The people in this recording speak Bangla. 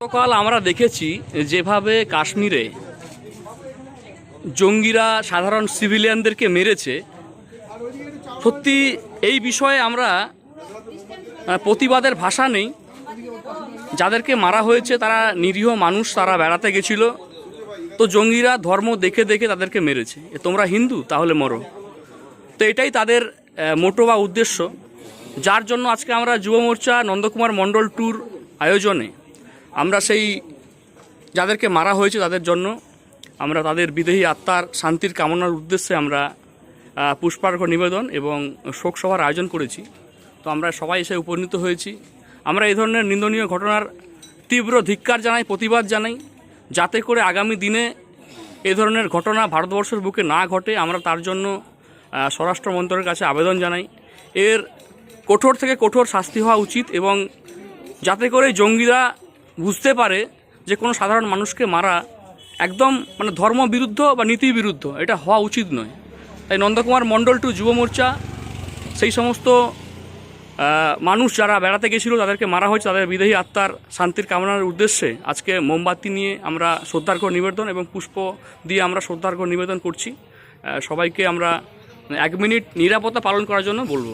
গতকাল আমরা দেখেছি যেভাবে কাশ্মীরে জঙ্গিরা সাধারণ সিভিলিয়ানদেরকে মেরেছে। সত্যি এই বিষয়ে আমরা প্রতিবাদের ভাষা নেই। যাদেরকে মারা হয়েছে তারা নিরীহ মানুষ, তারা বেড়াতে গেছিল। তো জঙ্গিরা ধর্ম দেখে দেখে তাদেরকে মেরেছে। তোমরা হিন্দু, তাহলে মরো। তো এটাই তাদের মোটো বা উদ্দেশ্য। যার জন্য আজকে আমরা যুব মোর্চা নন্দকুমার মণ্ডল ট্যুর আয়োজনে আমরা সেই যাদেরকে মারা হয়েছে তাদের জন্য আমরা তাদের বিদেহী আত্মার শান্তির কামনার উদ্দেশ্যে আমরা পুষ্পার্ঘ নিবেদন এবং শোকসভার আয়োজন করেছি। তো আমরা সবাই এসে উপনীত হয়েছি। আমরা এই ধরনের নিন্দনীয় ঘটনার তীব্র ধিক্কার জানাই, প্রতিবাদ জানাই, যাতে করে আগামী দিনে এ ধরনের ঘটনা ভারতবর্ষের বুকে না ঘটে। আমরা তার জন্য স্বরাষ্ট্র মন্ত্রকের কাছে আবেদন জানাই। এর কঠোর থেকে কঠোর শাস্তি হওয়া উচিত এবং যাতে করে জঙ্গিরা বুঝতে পারে যে কোনো সাধারণ মানুষকে মারা একদম মানে ধর্ম বিরুদ্ধ বা নীতি বিরুদ্ধ এটা হওয়া উচিত নয়। তাই নন্দকুমার মণ্ডল টু যুব মোর্চা, সেই সমস্ত মানুষ যারা বেড়াতে গেছিল, তাদেরকে মারা হয়েছে, তাদের বিদেহী আত্মার শান্তির কামনার উদ্দেশ্যে আজকে মোমবাতি নিয়ে আমরা শ্রদ্ধার্ঘ্য নিবেদন এবং পুষ্প দিয়ে আমরা শ্রদ্ধার্ঘ্য নিবেদন করছি। সবাইকে আমরা এক মিনিট নিরাপত্তা পালন করার জন্য বলব।